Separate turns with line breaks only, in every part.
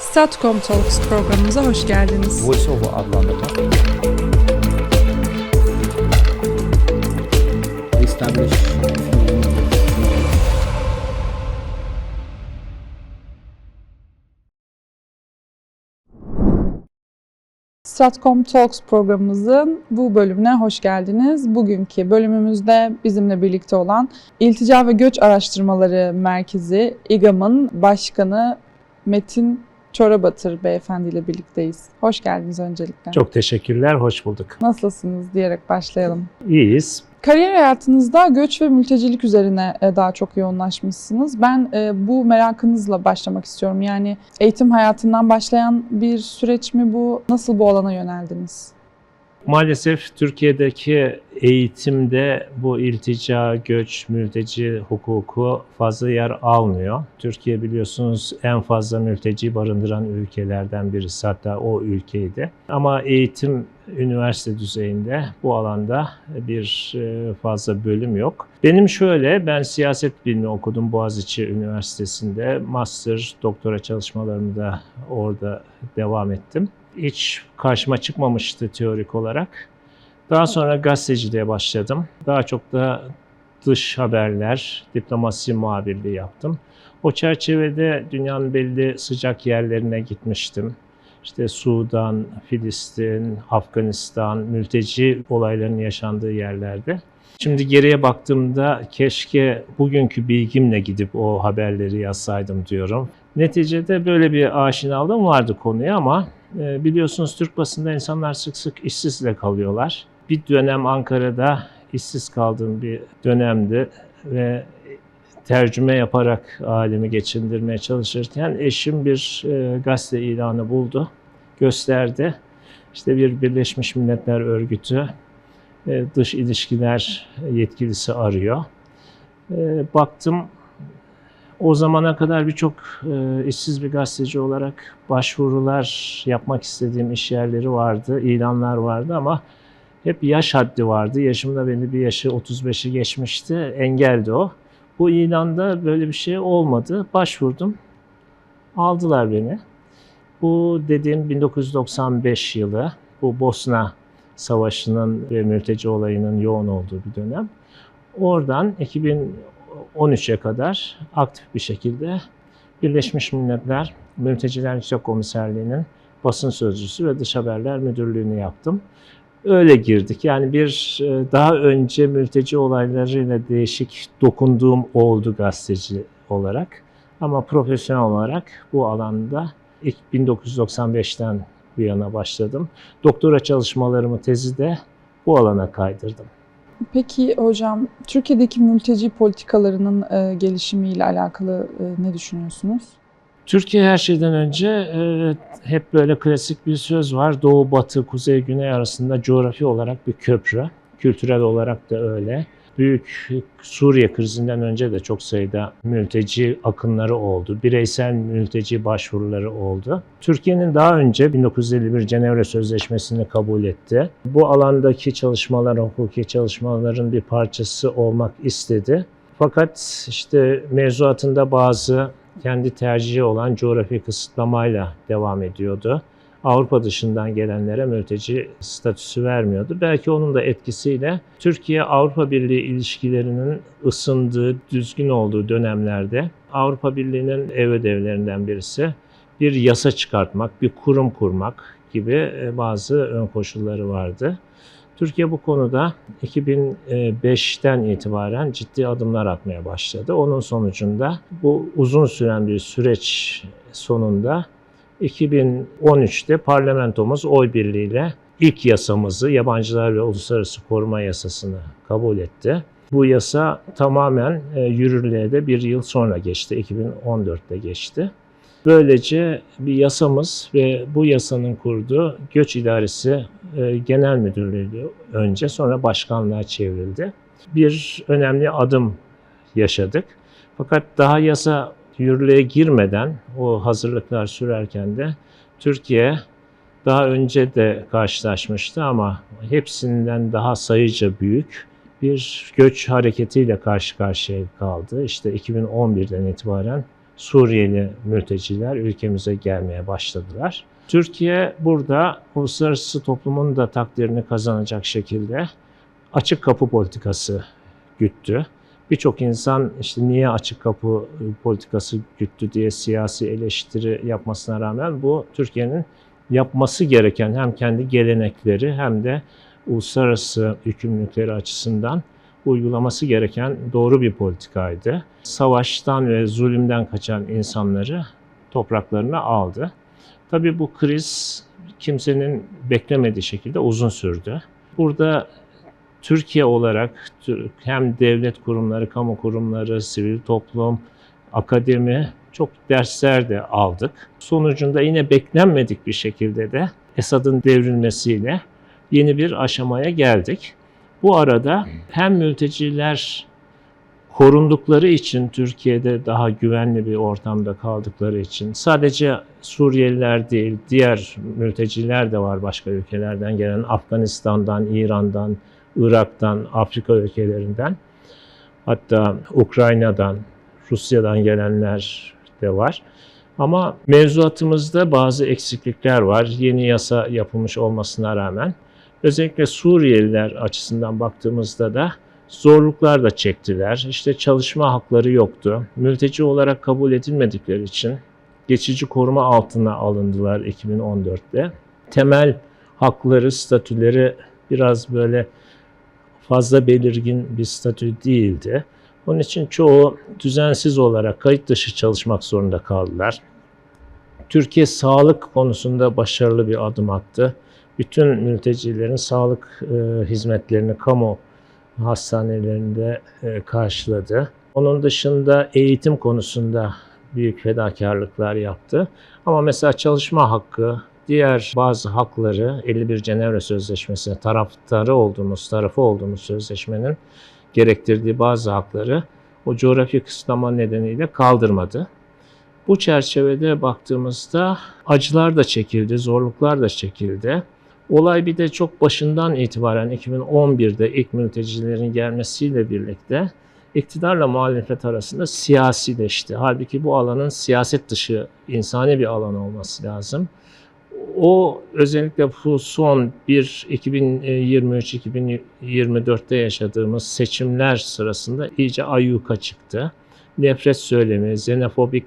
Satcom Talks programımıza hoş geldiniz.
VoiceOver anlatan Establish
Stratcom Talks programımızın bu bölümüne hoş geldiniz. Bugünkü bölümümüzde bizimle birlikte olan İltica ve Göç Araştırmaları Merkezi İGAM'ın başkanı Metin Çorabatır beyefendi ile birlikteyiz. Hoş geldiniz öncelikle.
Çok teşekkürler, hoş bulduk.
Nasılsınız diyerek başlayalım.
İyiyiz.
Kariyer hayatınızda göç ve mültecilik üzerine e, daha çok yoğunlaşmışsınız. Ben e, bu merakınızla başlamak istiyorum. Yani eğitim hayatından başlayan bir süreç mi bu? Nasıl bu alana yöneldiniz?
Maalesef Türkiye'deki eğitimde bu iltica, göç, mülteci hukuku fazla yer almıyor. Türkiye biliyorsunuz en fazla mülteci barındıran ülkelerden birisi hatta o ülkeydi. Ama eğitim üniversite düzeyinde bu alanda bir e, fazla bölüm yok. Benim şöyle, ben siyaset bilimi okudum Boğaziçi Üniversitesi'nde. Master, doktora çalışmalarımı da orada devam ettim. Hiç karşıma çıkmamıştı teorik olarak. Daha sonra gazeteciliğe başladım. Daha çok da dış haberler, diplomasi muhabirliği yaptım. O çerçevede dünyanın belli sıcak yerlerine gitmiştim. İşte Sudan, Filistin, Afganistan, mülteci olaylarının yaşandığı yerlerde. Şimdi geriye baktığımda keşke bugünkü bilgimle gidip o haberleri yazsaydım diyorum. Neticede böyle bir aşinalığım vardı konuya ama e, biliyorsunuz Türk basında insanlar sık sık işsizle kalıyorlar. Bir dönem Ankara'da işsiz kaldığım bir dönemdi ve tercüme yaparak alemi geçindirmeye çalışırken eşim bir e, gazete ilanı buldu, gösterdi. İşte bir Birleşmiş Milletler Örgütü e, dış ilişkiler yetkilisi arıyor. E, baktım o zamana kadar birçok e, işsiz bir gazeteci olarak başvurular yapmak istediğim iş yerleri vardı, ilanlar vardı ama hep yaş haddi vardı. Yaşımda belli bir yaşı 35'i geçmişti. Engeldi o. Bu ilanda böyle bir şey olmadı. Başvurdum. Aldılar beni. Bu dediğim 1995 yılı. Bu Bosna Savaşı'nın ve mülteci olayının yoğun olduğu bir dönem. Oradan 2013'e kadar aktif bir şekilde Birleşmiş Milletler Mülteciler Yüksek Komiserliği'nin basın sözcüsü ve dış haberler müdürlüğünü yaptım. Öyle girdik. Yani bir e, daha önce mülteci olaylarıyla değişik dokunduğum oldu gazeteci olarak. Ama profesyonel olarak bu alanda ilk 1995'ten bu yana başladım. Doktora çalışmalarımı, tezi de bu alana kaydırdım.
Peki hocam, Türkiye'deki mülteci politikalarının e, gelişimiyle alakalı e, ne düşünüyorsunuz?
Türkiye her şeyden önce e, hep böyle klasik bir söz var. Doğu, batı, kuzey, güney arasında coğrafi olarak bir köprü. Kültürel olarak da öyle. Büyük Suriye krizinden önce de çok sayıda mülteci akınları oldu. Bireysel mülteci başvuruları oldu. Türkiye'nin daha önce 1951 Cenevre Sözleşmesi'ni kabul etti. Bu alandaki çalışmalar, hukuki çalışmaların bir parçası olmak istedi. Fakat işte mevzuatında bazı kendi tercihi olan coğrafi kısıtlamayla devam ediyordu. Avrupa dışından gelenlere mülteci statüsü vermiyordu. Belki onun da etkisiyle Türkiye-Avrupa Birliği ilişkilerinin ısındığı, düzgün olduğu dönemlerde Avrupa Birliği'nin ev ödevlerinden birisi bir yasa çıkartmak, bir kurum kurmak gibi bazı ön koşulları vardı. Türkiye bu konuda 2005'ten itibaren ciddi adımlar atmaya başladı. Onun sonucunda bu uzun süren bir süreç sonunda 2013'te parlamentomuz oy birliğiyle ilk yasamızı yabancılar ve uluslararası koruma yasasını kabul etti. Bu yasa tamamen yürürlüğe de bir yıl sonra geçti. 2014'te geçti. Böylece bir yasamız ve bu yasanın kurduğu Göç İdaresi e, Genel Müdürlüğü önce sonra başkanlığa çevrildi. Bir önemli adım yaşadık. Fakat daha yasa yürürlüğe girmeden o hazırlıklar sürerken de Türkiye daha önce de karşılaşmıştı ama hepsinden daha sayıca büyük bir göç hareketiyle karşı karşıya kaldı. İşte 2011'den itibaren Suriyeli mülteciler ülkemize gelmeye başladılar. Türkiye burada uluslararası toplumun da takdirini kazanacak şekilde açık kapı politikası güttü. Birçok insan işte niye açık kapı politikası güttü diye siyasi eleştiri yapmasına rağmen bu Türkiye'nin yapması gereken hem kendi gelenekleri hem de uluslararası yükümlülükleri açısından uygulaması gereken doğru bir politikaydı. Savaştan ve zulümden kaçan insanları topraklarına aldı. Tabii bu kriz kimsenin beklemediği şekilde uzun sürdü. Burada Türkiye olarak hem devlet kurumları, kamu kurumları, sivil toplum, akademi çok dersler de aldık. Sonucunda yine beklenmedik bir şekilde de Esad'ın devrilmesiyle yeni bir aşamaya geldik. Bu arada hem mülteciler korundukları için Türkiye'de daha güvenli bir ortamda kaldıkları için sadece Suriyeliler değil diğer mülteciler de var başka ülkelerden gelen Afganistan'dan, İran'dan, Irak'tan, Afrika ülkelerinden hatta Ukrayna'dan, Rusya'dan gelenler de var. Ama mevzuatımızda bazı eksiklikler var. Yeni yasa yapılmış olmasına rağmen. Özellikle Suriyeliler açısından baktığımızda da zorluklar da çektiler. İşte çalışma hakları yoktu. Mülteci olarak kabul edilmedikleri için geçici koruma altına alındılar 2014'te. Temel hakları, statüleri biraz böyle fazla belirgin bir statü değildi. Onun için çoğu düzensiz olarak kayıt dışı çalışmak zorunda kaldılar. Türkiye sağlık konusunda başarılı bir adım attı. Bütün mültecilerin sağlık e, hizmetlerini kamu hastanelerinde e, karşıladı. Onun dışında eğitim konusunda büyük fedakarlıklar yaptı. Ama mesela çalışma hakkı, diğer bazı hakları 51 Cenevre Sözleşmesi'ne taraftarı olduğumuz, tarafı olduğumuz sözleşmenin gerektirdiği bazı hakları o coğrafi kısıtlama nedeniyle kaldırmadı. Bu çerçevede baktığımızda acılar da çekildi, zorluklar da çekildi. Olay bir de çok başından itibaren 2011'de ilk mültecilerin gelmesiyle birlikte iktidarla muhalefet arasında siyasileşti. Halbuki bu alanın siyaset dışı insani bir alan olması lazım. O özellikle bu son bir 2023-2024'te yaşadığımız seçimler sırasında iyice ayyuka çıktı. Nefret söylemi, xenofobik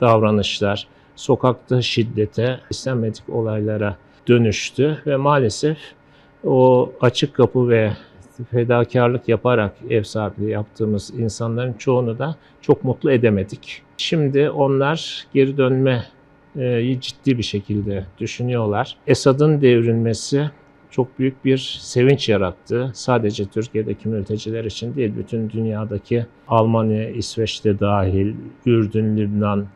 davranışlar, sokakta şiddete, istenmedik olaylara dönüştü ve maalesef o açık kapı ve fedakarlık yaparak ev sahipliği yaptığımız insanların çoğunu da çok mutlu edemedik. Şimdi onlar geri dönme ciddi bir şekilde düşünüyorlar. Esad'ın devrilmesi çok büyük bir sevinç yarattı. Sadece Türkiye'deki mülteciler için değil, bütün dünyadaki Almanya, İsveç'te dahil, Ürdün, Lübnan,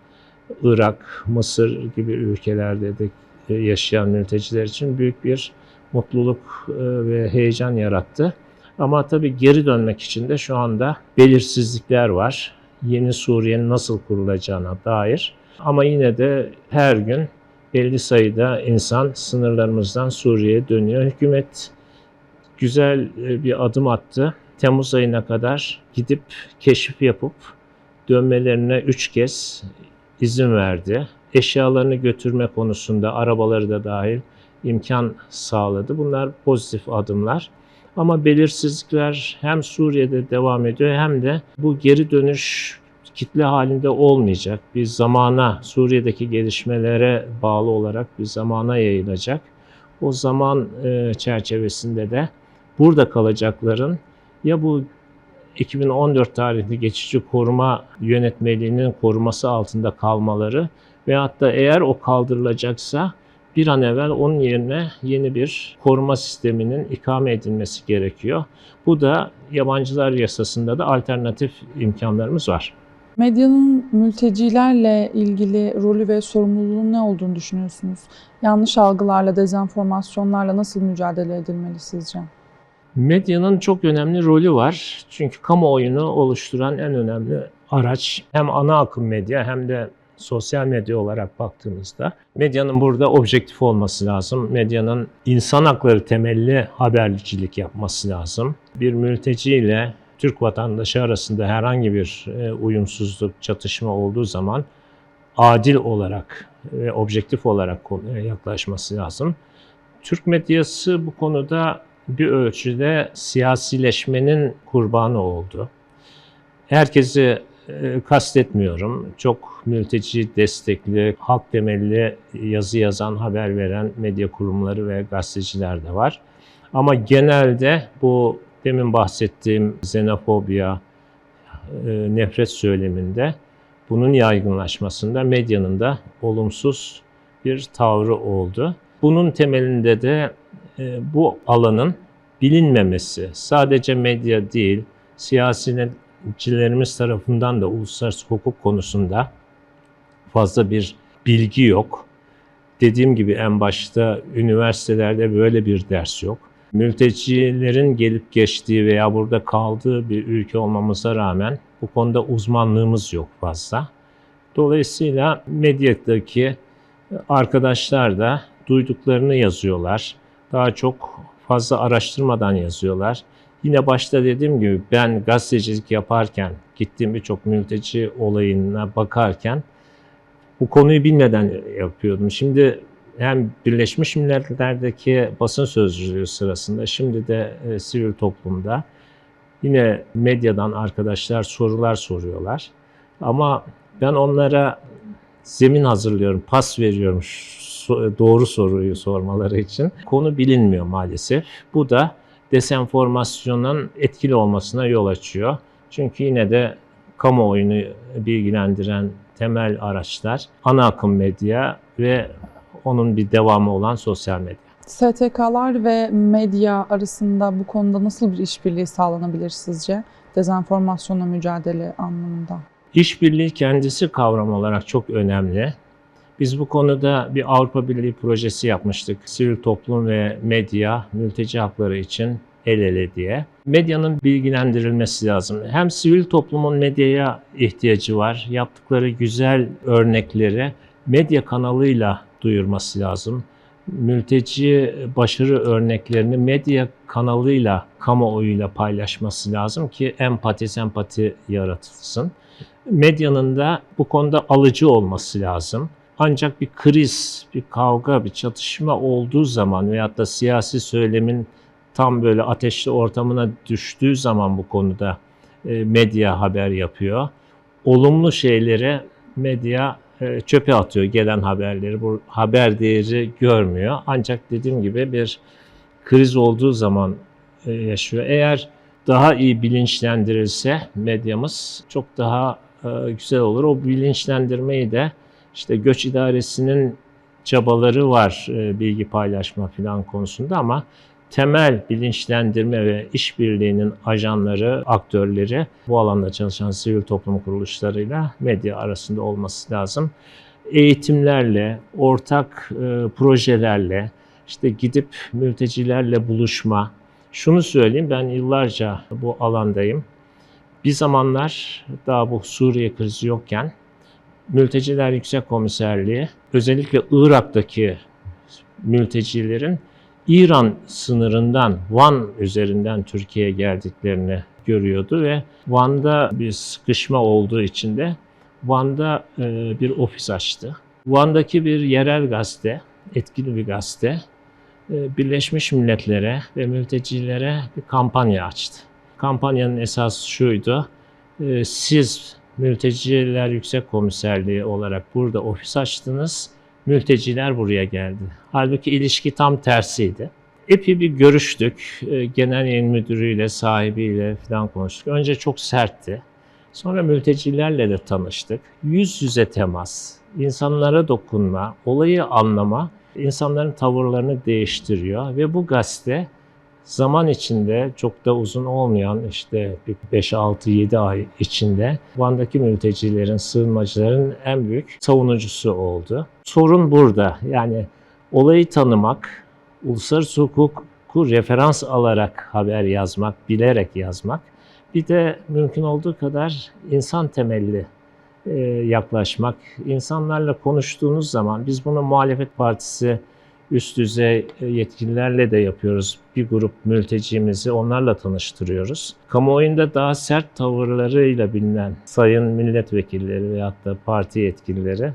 Irak, Mısır gibi ülkelerde de yaşayan mülteciler için büyük bir mutluluk ve heyecan yarattı. Ama tabii geri dönmek için de şu anda belirsizlikler var. Yeni Suriye'nin nasıl kurulacağına dair. Ama yine de her gün belli sayıda insan sınırlarımızdan Suriye'ye dönüyor. Hükümet güzel e, bir adım attı. Temmuz ayına kadar gidip keşif yapıp dönmelerine üç kez izin verdi. Eşyalarını götürme konusunda arabaları da dahil imkan sağladı. Bunlar pozitif adımlar. Ama belirsizlikler hem Suriye'de devam ediyor hem de bu geri dönüş kitle halinde olmayacak. Bir zamana, Suriye'deki gelişmelere bağlı olarak bir zamana yayılacak. O zaman e, çerçevesinde de burada kalacakların ya bu 2014 tarihli geçici koruma yönetmeliğinin koruması altında kalmaları veyahut da eğer o kaldırılacaksa bir an evvel onun yerine yeni bir koruma sisteminin ikame edilmesi gerekiyor. Bu da yabancılar yasasında da alternatif imkanlarımız var.
Medyanın mültecilerle ilgili rolü ve sorumluluğu ne olduğunu düşünüyorsunuz? Yanlış algılarla, dezenformasyonlarla nasıl mücadele edilmeli sizce?
Medyanın çok önemli rolü var. Çünkü kamuoyunu oluşturan en önemli araç hem ana akım medya hem de sosyal medya olarak baktığımızda medyanın burada objektif olması lazım. Medyanın insan hakları temelli habercilik yapması lazım. Bir mülteci ile Türk vatandaşı arasında herhangi bir e, uyumsuzluk, çatışma olduğu zaman adil olarak ve objektif olarak konuya yaklaşması lazım. Türk medyası bu konuda bir ölçüde siyasileşmenin kurbanı oldu. Herkesi e, kastetmiyorum. Çok mülteci destekli, halk temelli yazı yazan, haber veren medya kurumları ve gazeteciler de var. Ama genelde bu demin bahsettiğim xenofobiya, e, nefret söyleminde bunun yaygınlaşmasında medyanın da olumsuz bir tavrı oldu. Bunun temelinde de e, bu alanın bilinmemesi, sadece medya değil, siyasetçilerimiz tarafından da uluslararası hukuk konusunda fazla bir bilgi yok. Dediğim gibi en başta üniversitelerde böyle bir ders yok. Mültecilerin gelip geçtiği veya burada kaldığı bir ülke olmamıza rağmen bu konuda uzmanlığımız yok fazla. Dolayısıyla medyadaki arkadaşlar da duyduklarını yazıyorlar. Daha çok fazla araştırmadan yazıyorlar. Yine başta dediğim gibi ben gazetecilik yaparken, gittiğim birçok mülteci olayına bakarken bu konuyu bilmeden yapıyordum. Şimdi hem Birleşmiş Milletler'deki basın sözcülüğü sırasında şimdi de e, sivil toplumda yine medyadan arkadaşlar sorular soruyorlar. Ama ben onlara zemin hazırlıyorum, pas veriyorum doğru soruyu sormaları için. Konu bilinmiyor maalesef. Bu da desenformasyonun etkili olmasına yol açıyor. Çünkü yine de kamuoyunu bilgilendiren temel araçlar ana akım medya ve onun bir devamı olan sosyal medya.
STK'lar ve medya arasında bu konuda nasıl bir işbirliği sağlanabilir sizce? Dezenformasyonla mücadele anlamında.
İşbirliği kendisi kavram olarak çok önemli. Biz bu konuda bir Avrupa Birliği projesi yapmıştık. Sivil toplum ve medya mülteci hakları için el ele diye. Medyanın bilgilendirilmesi lazım. Hem sivil toplumun medyaya ihtiyacı var. Yaptıkları güzel örnekleri medya kanalıyla duyurması lazım. Mülteci başarı örneklerini medya kanalıyla, kamuoyuyla paylaşması lazım ki empati, sempati yaratılsın. Medyanın da bu konuda alıcı olması lazım. Ancak bir kriz, bir kavga, bir çatışma olduğu zaman veyahut da siyasi söylemin tam böyle ateşli ortamına düştüğü zaman bu konuda e, medya haber yapıyor. Olumlu şeyleri medya çöpe atıyor gelen haberleri. Bu haber değeri görmüyor. Ancak dediğim gibi bir kriz olduğu zaman e, yaşıyor. Eğer daha iyi bilinçlendirilse medyamız çok daha e, güzel olur. O bilinçlendirmeyi de işte göç idaresinin çabaları var e, bilgi paylaşma falan konusunda ama temel bilinçlendirme ve işbirliğinin ajanları, aktörleri bu alanda çalışan sivil toplum kuruluşlarıyla medya arasında olması lazım. Eğitimlerle, ortak e, projelerle, işte gidip mültecilerle buluşma. Şunu söyleyeyim ben yıllarca bu alandayım. Bir zamanlar daha bu Suriye krizi yokken Mülteciler Yüksek Komiserliği özellikle Irak'taki mültecilerin İran sınırından Van üzerinden Türkiye'ye geldiklerini görüyordu ve Van'da bir sıkışma olduğu için de Van'da e, bir ofis açtı. Van'daki bir yerel gazete, etkili bir gazete, e, Birleşmiş Milletler'e ve mültecilere bir kampanya açtı. Kampanyanın esası şuydu, e, siz Mülteciler Yüksek Komiserliği olarak burada ofis açtınız, mülteciler buraya geldi. Halbuki ilişki tam tersiydi. Epey bir görüştük. E, Genel yayın müdürüyle, sahibiyle falan konuştuk. Önce çok sertti. Sonra mültecilerle de tanıştık. Yüz yüze temas, insanlara dokunma, olayı anlama, insanların tavırlarını değiştiriyor. Ve bu gazete zaman içinde çok da uzun olmayan işte 5-6-7 ay içinde Van'daki mültecilerin, sığınmacıların en büyük savunucusu oldu. Sorun burada. Yani olayı tanımak, uluslararası hukuku referans alarak haber yazmak, bilerek yazmak. Bir de mümkün olduğu kadar insan temelli e, yaklaşmak. İnsanlarla konuştuğunuz zaman biz bunu muhalefet partisi üst düzey e, yetkililerle de yapıyoruz. Bir grup mültecimizi onlarla tanıştırıyoruz. Kamuoyunda daha sert tavırlarıyla bilinen sayın milletvekilleri veyahut da parti yetkilileri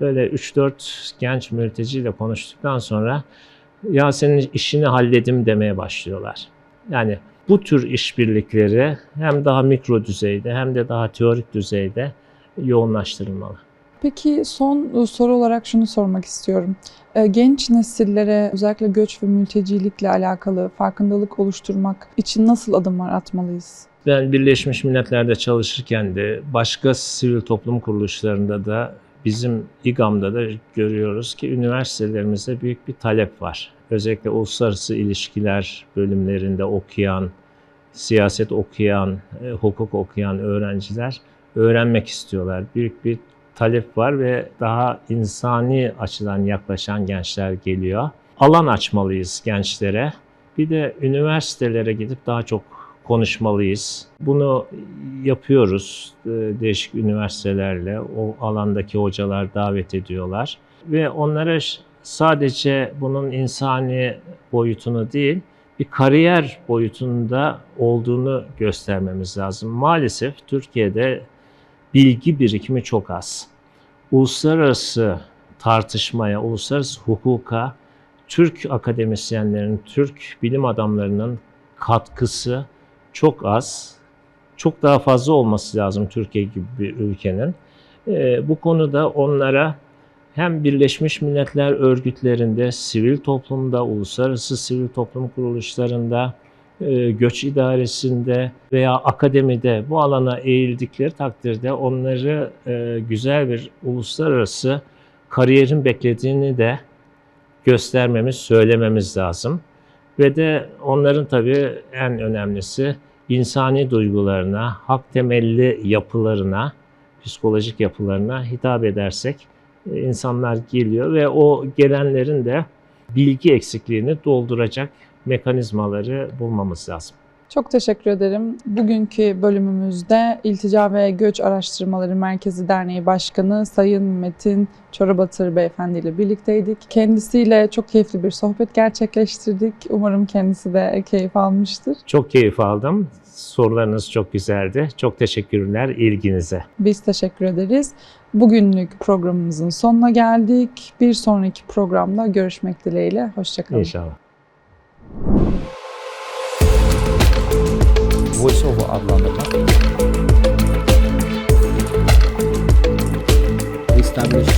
böyle 3-4 genç mülteciyle konuştuktan sonra ya senin işini halledim demeye başlıyorlar. Yani bu tür işbirlikleri hem daha mikro düzeyde hem de daha teorik düzeyde yoğunlaştırılmalı.
Peki son e, soru olarak şunu sormak istiyorum. E, Genç nesillere özellikle göç ve mültecilikle alakalı farkındalık oluşturmak için nasıl adımlar atmalıyız?
Ben Birleşmiş Milletler'de çalışırken de başka sivil toplum kuruluşlarında da bizim İGAM'da da görüyoruz ki üniversitelerimizde büyük bir talep var. Özellikle uluslararası ilişkiler bölümlerinde okuyan, siyaset okuyan, e, hukuk okuyan öğrenciler öğrenmek istiyorlar. Büyük bir talep var ve daha insani açıdan yaklaşan gençler geliyor. Alan açmalıyız gençlere. Bir de üniversitelere gidip daha çok konuşmalıyız. Bunu yapıyoruz e, değişik üniversitelerle. O alandaki hocalar davet ediyorlar ve onlara sadece bunun insani boyutunu değil, bir kariyer boyutunda olduğunu göstermemiz lazım. Maalesef Türkiye'de bilgi birikimi çok az. Uluslararası tartışmaya, uluslararası hukuka Türk akademisyenlerin, Türk bilim adamlarının katkısı çok az. Çok daha fazla olması lazım Türkiye gibi bir ülkenin. Ee, bu konuda onlara hem Birleşmiş Milletler örgütlerinde, sivil toplumda, uluslararası sivil toplum kuruluşlarında, e, göç idaresinde veya akademide bu alana eğildikleri takdirde onları e, güzel bir uluslararası kariyerin beklediğini de göstermemiz, söylememiz lazım. Ve de onların tabii en önemlisi insani duygularına, hak temelli yapılarına, psikolojik yapılarına hitap edersek e, insanlar geliyor ve o gelenlerin de bilgi eksikliğini dolduracak mekanizmaları bulmamız lazım.
Çok teşekkür ederim. Bugünkü bölümümüzde İltica ve Göç Araştırmaları Merkezi Derneği Başkanı Sayın Metin Çorabatır Beyefendi ile birlikteydik. Kendisiyle çok keyifli bir sohbet gerçekleştirdik. Umarım kendisi de keyif almıştır.
Çok keyif aldım. Sorularınız çok güzeldi. Çok teşekkürler ilginize.
Biz teşekkür ederiz. Bugünlük programımızın sonuna geldik. Bir sonraki programda görüşmek dileğiyle. Hoşçakalın.
İnşallah.
voiceover adlandırmak. Establish